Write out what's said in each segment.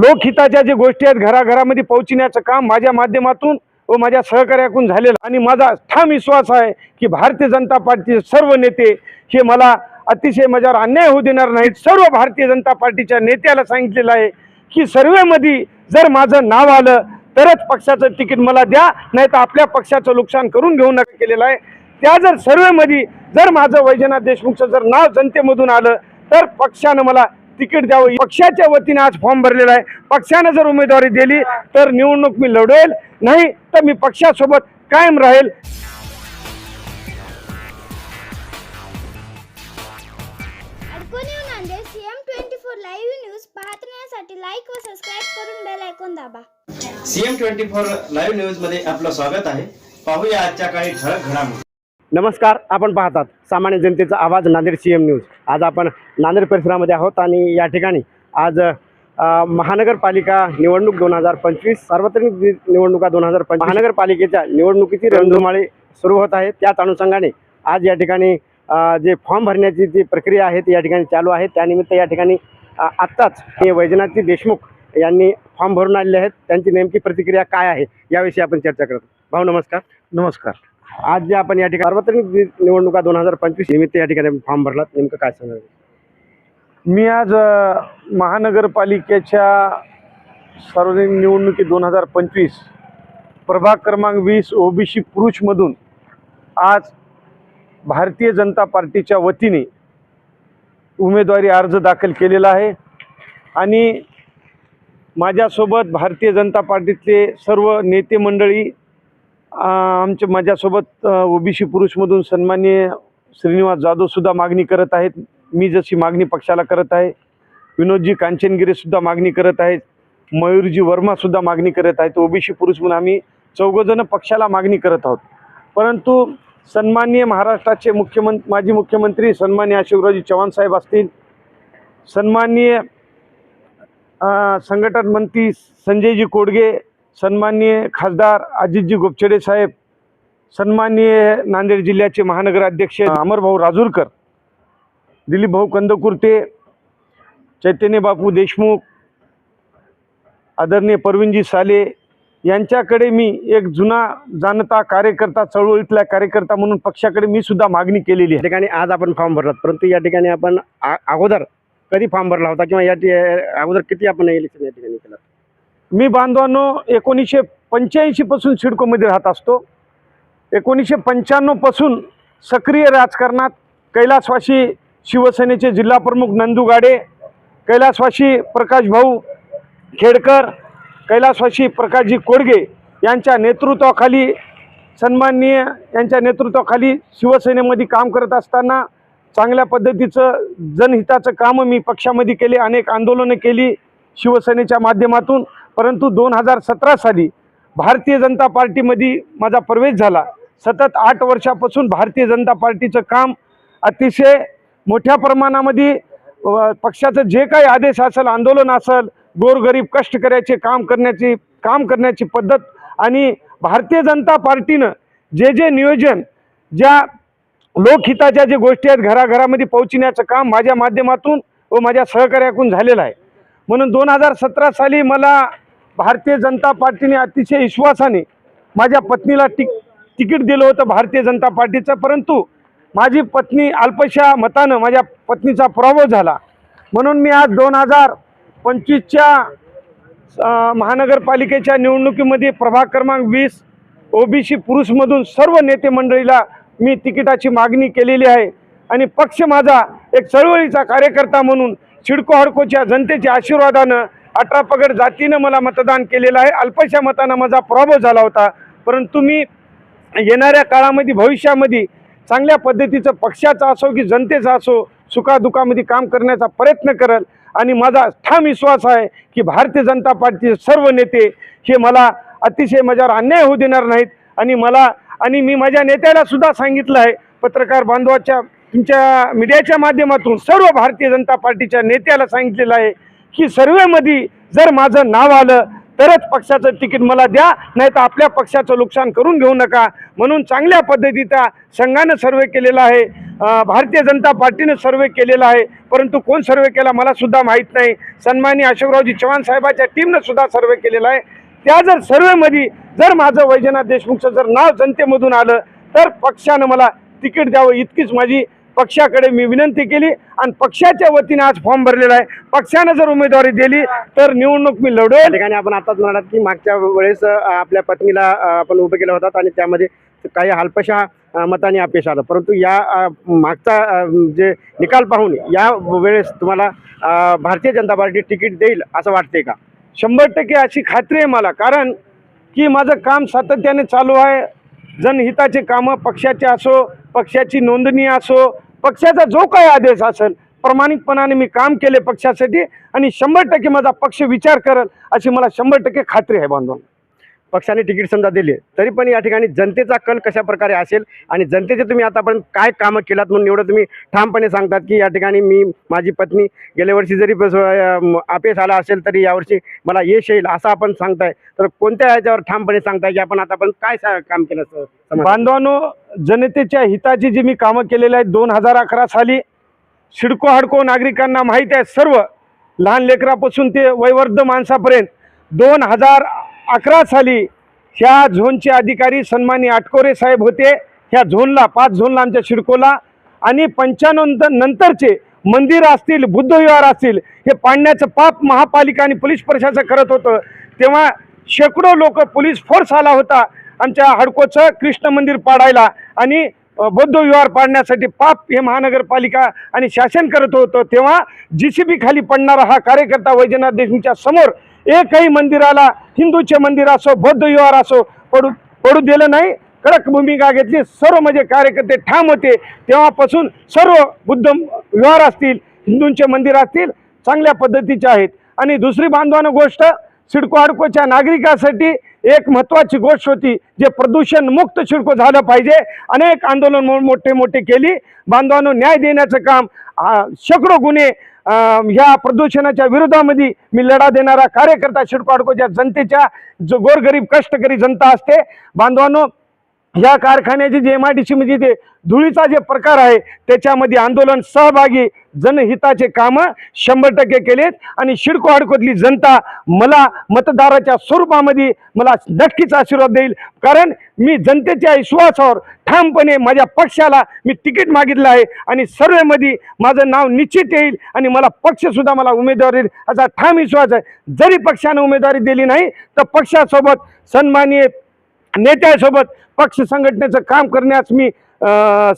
लोकहिताच्या जे गोष्टी आहेत घराघरामध्ये पोहोचण्याचं काम माझ्या माध्यमातून व माझ्या सहकार्याकडून झालेलं आणि माझा ठाम विश्वास आहे की भारतीय जनता पार्टीचे सर्व नेते हे मला अतिशय माझ्यावर अन्याय होऊ देणार नाहीत. सर्व भारतीय जनता पार्टीच्या नेत्याला सांगितलेलं आहे की सर्वेमध्ये जर माझं नाव आलं तरच पक्षाचं तिकीट मला द्या नाही तर आपल्या पक्षाचं नुकसान करून घेऊ नका केलेलं आहे. त्या जर सर्वेमध्ये जर माझं वैजनाथ देशमुखचं जर नाव जनतेमधून आलं तर पक्षानं मला तिकीट द्यावं. पक्षाच्या वतीने आज फॉर्म भरलेला आहे. पक्षानं जर उमेदवारी दिली तर निवडणूक मी लढवेल. नाही तर मी पक्षासोबत कायम राहील. लाईक व सबस्क्राईब करून बेल ऐकून दाबा. सीएम ट्वेंटी फोर लाईव्ह न्यूजमध्ये आपलं स्वागत आहे. पाहूया आजच्या काही ठळक घडामोडी. नमस्कार आपण पाहतात सामान्य जनतेचा आवाज नांदेड सी एम न्यूज आज आपण नांदेड परिसरामध्ये आहोत आणि या ठिकाणी आज महानगरपालिका निवडणूक दोन हजार पंचवीस सार्वत्रिक निवडणुका दोन हजार पंचवीस महानगरपालिकेच्या निवडणुकीची रणधुमाळी सुरू होत आहे. त्याच अनुषंगाने आज या ठिकाणी जे फॉर्म भरण्याची जी प्रक्रिया आहे ती या ठिकाणी चालू आहे. त्यानिमित्त या ठिकाणी आत्ताच हे वैजनाथजी देशमुख यांनी फॉर्म भरून आलेले आहेत. त्यांची नेमकी प्रतिक्रिया काय आहे याविषयी आपण चर्चा करतो भाऊ नमस्कार. नमस्कार. आज जे आपण या ठिकाणी सार्वत्रिक निवडणुका दोन हजार पंचवीस निमित्त या ठिकाणी फॉर्म भरला नेमकं काय सांगणार मी आज महानगरपालिकेच्या सार्वजनिक निवडणुकी दोन हजार पंचवीस प्रभाग क्रमांक वीस ओबीसी पुरुषमधून आज भारतीय जनता पार्टीच्या वतीने उमेदवारी अर्ज दाखल केलेला आहे. आणि माझ्यासोबत भारतीय जनता पार्टीतले सर्व नेते मंडळी आमच्या माझ्यासोबत ओबीसी पुरुषमधून सन्माननीय श्रीनिवास जाधवसुद्धा मागणी करत आहेत. मी जशी मागणी पक्षाला करत आहे विनोदजी कांचनगिरेसुद्धा मागणी करत आहेत मयूरजी वर्मासुद्धा मागणी करत आहेत. ओबीसी पुरुष म्हणून आम्ही चौघजणं पक्षाला मागणी करत आहोत. परंतु सन्माननीय महाराष्ट्राचे मुख्यमंत्री माजी मुख्यमंत्री सन्माननीय अशोकरावजी चव्हाण साहेब असतील सन्माननीय संघटन मंत्री संजयजी कोडगे सन्माननीय खासदार अजितजी गोपछडे साहेब सन्माननीय नांदेड जिल्ह्याचे महानगर अध्यक्ष अमरभाऊ राजूरकर दिलीपभाऊ कंदकुर्ते चैतन्य बापू देशमुख आदरणीय परवीनजी साले यांच्याकडे मी एक जुना जाणता कार्यकर्ता चळवळीतला कार्यकर्ता म्हणून पक्षाकडे मी सुद्धा मागणी केलेली आहे. ठिकाणी आज आपण फॉर्म भरलात परंतु या ठिकाणी आपण आ- अगोदर कधी फॉर्म भरला होता किंवा या अगोदर किती आपण इलेक्शन या ठिकाणी केलं मी बांधवांनो एकोणीसशे पंच्याऐंशीपासून सिडकोमध्ये राहत असतो. एकोणीसशे पंच्याण्णवपासून सक्रिय राजकारणात कैलासवाशी शिवसेनेचे जिल्हाप्रमुख नंदू गाडे कैलासवाशी प्रकाश भाऊ खेडकर कैलासवाशी प्रकाशजी कोडगे यांच्या नेतृत्वाखाली सन्माननीय यांच्या नेतृत्वाखाली शिवसेनेमध्ये काम करत असताना चांगल्या पद्धतीचं जनहिताचं कामं मी पक्षामध्ये केले अनेक आंदोलनं केली शिवसेनेच्या माध्यमातून. परंतु दोन हजार सतरा साली भारतीय जनता पार्टीमध्ये माझा प्रवेश झाला. सतत आठ वर्षापासून भारतीय जनता पार्टीचं काम अतिशय मोठ्या प्रमाणामध्ये पक्षाचं जे काही आदेश असेल आंदोलन असेल गोरगरीब कष्टकऱ्याचे काम करण्याची काम करण्याची पद्धत आणि भारतीय जनता पार्टीनं जे जे नियोजन ज्या लोकहिताच्या जे गोष्टी आहेत घराघरामध्ये पोहोचण्याचं काम माझ्या माध्यमातून व माझ्या सहकार्याकडून झालेलं आहे. म्हणून दोन हजार सतरा साली मला भारतीय जनता पार्टीने अतिशय विश्वासाने माझ्या पत्नीला टिक तिकीट दिलं होतं भारतीय जनता पार्टीचं. परंतु माझी पत्नी अल्पशा मतानं माझ्या पत्नीचा पराभव झाला. म्हणून मी आज दोन हजार पंचवीसच्या महानगरपालिकेच्या निवडणुकीमध्ये प्रभाग क्रमांक वीस ओबीसी पुरुषमधून सर्व नेते मंडळीला मी तिकिटाची मागणी केलेली आहे. आणि पक्ष माझा एक चळवळीचा कार्यकर्ता म्हणून सिडको हडकोच्या जनतेच्या आशीर्वादानं अठरा पगड जातीनं मला मतदान केलेलं आहे. अल्पशा मतानं माझा पराभव झाला होता. परंतु मी येणाऱ्या काळामध्ये भविष्यामध्ये चांगल्या पद्धतीचं पक्षाचा असो की जनतेचा असो सुखादुखामध्ये काम करण्याचा प्रयत्न करेल. आणि माझा ठाम विश्वास आहे की भारतीय जनता पार्टीचे सर्व नेते हे मला अतिशय माझ्यावर अन्याय होऊ देणार नाहीत. आणि मला आणि मी माझ्या नेत्याला सुद्धा सांगितलं आहे. पत्रकार बांधवाच्या तुमच्या मीडियाच्या माध्यमातून सर्व भारतीय जनता पार्टीच्या नेत्याला सांगितलेलं आहे की सर्वेमध्ये जर माझं नाव आलं तरच पक्षाचं तिकीट मला द्या नाही तर आपल्या पक्षाचं नुकसान करून घेऊ नका. म्हणून चांगल्या पद्धतीचा संघानं सर्वे केलेला आहे. भारतीय जनता पार्टीनं सर्वे केलेला आहे. परंतु कोण सर्वे केला मला सुद्धा माहीत नाही. सन्मानी अशोकरावजी चव्हाण साहेबाच्या टीमनं सुद्धा सर्वे केलेला आहे. त्या जर सर्वेमध्ये जर माझं वैजनाथ देशमुखचं जर नाव जनतेमधून आलं तर पक्षानं मला तिकीट द्यावं इतकीच माझी पक्षाकडे मी विनंती केली आणि पक्षाच्या वतीने आज फॉर्म भरलेला आहे. पक्षानं जर उमेदवारी दिली तर निवडणूक मी लढवेल. ठिकाणी आपण आताच म्हणालात की मागच्या वेळेस आपल्या पत्नीला आपण उभे केलं होतात आणि त्यामध्ये काही अल्पशा अ, मतांनी अपयश आलं. परंतु या मागचा जे निकाल पाहून या वेळेस तुम्हाला भारतीय जनता पार्टी तिकीट देईल असं वाटते का? शंभर टक्के अशी खात्री आहे मला. कारण की माझं काम सातत्याने चालू आहे. जनहिताचे कामं पक्षाचे असो पक्षाची नोंदणी असो पक्षाचा जो काही आदेश असेल प्रामाणिकपणाने मी काम केले पक्षासाठी आणि शंभर टक्के माझा पक्ष विचार करेल अशी मला शंभर टक्के खात्री आहे बांधवांनो. पक्षाने तिकीट समजा दिले तरी पण या ठिकाणी जनतेचा कल कशा प्रकारे असेल आणि जनतेचे तुम्ही आतापर्यंत काय कामं केलात म्हणून एवढं तुम्ही ठामपणे सांगतात की या ठिकाणी मी माझी पत्नी गेल्या वर्षी जरी बस- अपयश आला असेल तरी यावर्षी मला यश येईल असं आपण सांगताय. तर कोणत्या याच्यावर ठामपणे सांगताय की आपण आतापर्यंत काय सा- काम केलं सर बांधवांनो जनतेच्या हिताची जी मी कामं केलेली आहेत दोन हजार अकरा साली. शिडको हाडको नागरिकांना माहीत आहे सर्व. लहान लेकरापासून ते वयवर्ध माणसापर्यंत. दोन हजार अकरा साली ह्या झोनचे अधिकारी सन्मानी आटकोरे साहेब होते. ह्या झोनला पाच झोनला आमच्या शिडकोला. आणि पंच्याण्णव नंतरचे मंदिर असतील बुद्धविहार असतील हे पाडण्याचं पाप महापालिका आणि पोलीस प्रशासन करत होतं. तेव्हा शेकडो लोक पोलीस फोर्स आला होता आमच्या हडकोचं कृष्ण मंदिर पाडायला. आणि बौद्ध विहार पाडण्यासाठी पाप हे महानगरपालिका आणि शासन करत होतं. तेव्हा जी सी बी खाली पडणारा हा कार्यकर्ता वैजनाथ देशमुखच्या समोर एकही मंदिराला हिंदूचे मंदिर असो बौद्ध विहार असो पडू पडू दिलं नाही. कडक भूमिका घेतली. सर्व म्हणजे कार्यकर्ते ठाम होते. तेव्हापासून सर्व बुद्ध विहार असतील हिंदूंचे मंदिर असतील चांगल्या पद्धतीचे आहेत. आणि दुसरी बांधवानं गोष्ट सिडकोहाडकोच्या नागरिकासाठी एक महत्त्वाची गोष्ट होती जे प्रदूषण मुक्त सिडको झालं पाहिजे. अनेक आंदोलन मो- मोठे मोठे केली. बांधवांनो न्याय देण्याचं काम शेकडो गुन्हे ह्या प्रदूषणाच्या विरोधामध्ये मी लढा देणारा कार्यकर्ता सिडको हाडकोच्या जनतेच्या जो गोरगरीब कष्टकरी जनता असते. बांधवांनो या कारखान्याची जे एम आय डी म्हणजे ते धुळीचा जे प्रकार आहे त्याच्यामध्ये आंदोलन सहभागी जनहिताचे कामं शंभर टक्के केलेत आणि शिडको अडकोतली जनता मला मतदाराच्या स्वरूपामध्ये मला नक्कीच आशीर्वाद देईल. कारण मी जनतेच्या विश्वासावर ठामपणे माझ्या पक्षाला मी तिकीट मागितलं आहे आणि सर्वेमध्ये माझं नाव निश्चित येईल आणि मला पक्षसुद्धा मला उमेदवारी देईल असा ठाम विश्वास आहे. जरी पक्षानं उमेदवारी दिली नाही तर पक्षासोबत सन्माननीय नेत्यासोबत पक्ष संघटनेचं काम करण्यास मी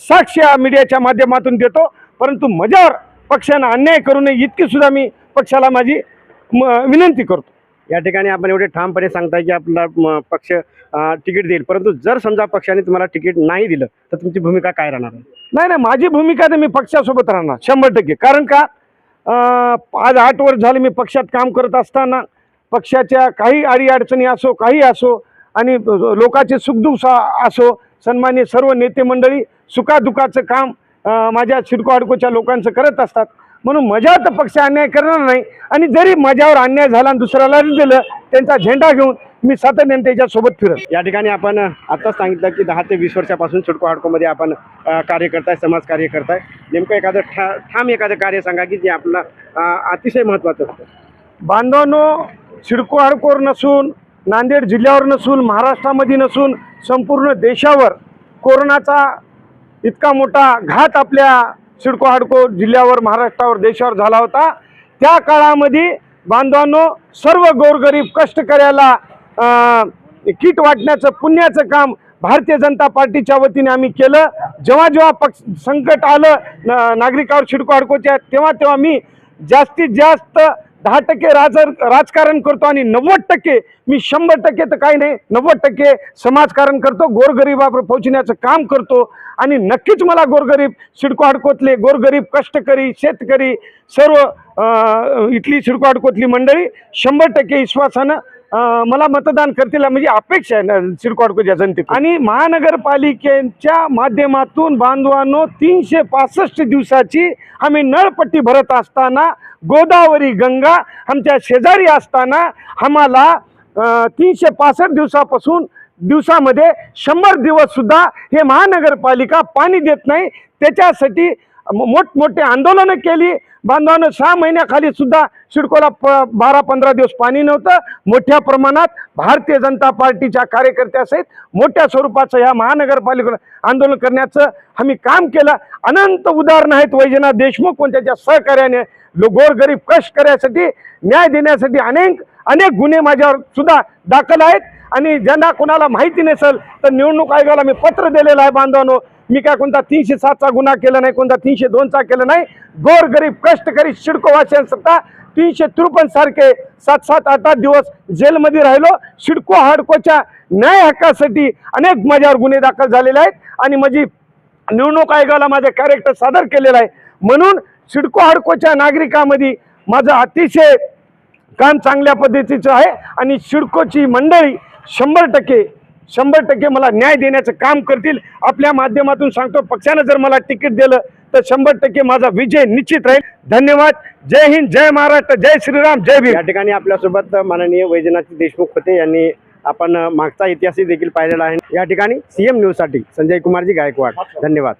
साक्ष या मीडियाच्या माध्यमातून देतो. परंतु माझ्यावर पक्षानं अन्याय करू नये इतकी सुद्धा मी पक्षाला माझी म, विनंती करतो. या ठिकाणी आपण एवढे ठामपणे सांगताय की आपला म, पक्ष तिकीट देईल. परंतु जर समजा पक्षाने तुम्हाला तिकीट नाही दिलं तर तुमची भूमिका काय राहणार? नाही नाही माझी भूमिका तर मी पक्षासोबत राहणार शंभर टक्के. कारण का? आज आठ वर्ष झाले मी पक्षात काम करत असताना पक्षाच्या काही अडीअडचणी असो काही असो आणि लोकांचे सुखदुःख असो सन्मान्य सर्व नेते मंडळी सुखादुखाचं काम माझ्या सिडको अडकोच्या लोकांचं करत असतात. म्हणून माझ्यावर तर पक्ष अन्याय करणार नाही. आणि जरी माझ्यावर अन्याय झाला आणि दुसऱ्याला दिलं त्यांचा झेंडा घेऊन मी सातत्याने त्याच्यासोबत फिरत. या ठिकाणी आपण आत्ताच सांगितलं की दहा ते वीस वर्षापासून चिडको हाडकोमध्ये आपण कार्य करताय समाज कार्य करताय. नेमकं एखादं ठा ठाम एखादं कार्य सांगा की जे आपलं अतिशय महत्त्वाचं असतं बांधवांनो सिडको हाडकोर नसून नांदेड जिल्ह्यावर नसून महाराष्ट्रामध्ये नसून संपूर्ण देशावर कोरोनाचा इतका मोठा घात आपल्या सिडको हाडको जिल्ह्यावर महाराष्ट्रावर देशावर झाला होता. त्या काळामध्ये बांधवांनो सर्व गोरगरीब कष्टकऱ्याला किट वाटण्याचं पुण्याचं काम भारतीय जनता पार्टीच्या वतीने आम्ही केलं. जेव्हा जेव्हा पक्ष संकट आलं न- नागरिकावर शिडको अडकोच्या तेव्हा तेव्हा मी जास्तीत जास्त दहा टक्के राज राजकारण करतो आणि नव्वद टक्के मी शंभर टक्के तर काही नाही नव्वद टक्के समाजकारण करतो गोरगरीबावर पोहोचण्याचं काम करतो आणि नक्कीच मला गोरगरीब सिडको अडकोतले गोरगरीब कष्टकरी शेतकरी सर्व इथली सिडको अडकोतली मंडळी शंभर टक्के विश्वासानं मला मतदान करतील म्हणजे अपेक्षा आहे ना सिडको अडकोच्या जनतेत आणि महानगरपालिकेच्या माध्यमातून बांधवांनो तीनशे पासष्ट दिवसाची आम्ही नळपट्टी भरत असताना गोदावरी गंगा आमच्या शेजारी असताना आम्हाला तीनशे पासष्ट दिवसापासून दिवसामध्ये शंभर दिवस सुद्धा हे महानगरपालिका पाणी देत नाही. त्याच्यासाठी मोठमोठे आंदोलनं केली. बांधवानं सहा महिन्याखाली सुद्धा सिडकोला प बारा पंधरा दिवस पाणी नव्हतं. मोठ्या प्रमाणात भारतीय जनता पार्टीच्या कार्यकर्त्यासहित मोठ्या स्वरूपाचं या महानगरपालिकेला आंदोलन करण्याचं आम्ही काम केलं. अनंत उदाहरणं आहेत वैजनाथ देशमुख पण त्याच्या सहकार्याने गोरगरीब कष्ट करण्यासाठी न्याय देण्यासाठी अनेक अनेक गुन्हे माझ्यावर सुद्धा दाखल आहेत. आणि ज्यांना कोणाला माहिती नसेल तर निवडणूक आयोगाला मी पत्र दिलेलं आहे बांधवानो. मी काय कोणता तीनशे सातचा गुन्हा केला नाही कोणता तीनशे दोनचा केला नाही. गोरगरीब कष्टकरी सिडको सत्ता तीनशे त्रुपन्न सारखे सात सात आठ आठ दिवस जेलमध्ये राहिलो. शिडको हाडकोच्या न्याय हक्कासाठी अनेक माझ्यावर गुन्हे दाखल झालेले आहेत आणि माझी निवडणूक आयोगाला माझे कॅरेक्टर सादर केलेलं आहे. म्हणून सिडको हाडकोच्या नागरिकांमध्ये माझं अतिशय काम चांगल्या पद्धतीचं आहे आणि सिडकोची मंडळी शंभर टक्के शंभर टक्के मला न्याय देण्याचं काम करतील. आपल्या माध्यमातून सांगतो पक्षानं जर मला तिकीट दिलं तर शंभर टक्के माझा विजय निश्चित राहील. धन्यवाद. जय हिंद जय महाराष्ट्र जय श्रीराम जय भीम. या ठिकाणी आपल्यासोबत माननीय वैजनाथ देशमुख होते. यांनी आपण मागचा इतिहासही देखील पाहिलेला आहे. या ठिकाणी सीएम न्यूजसाठी संजय कुमारजी गायकवाड. धन्यवाद.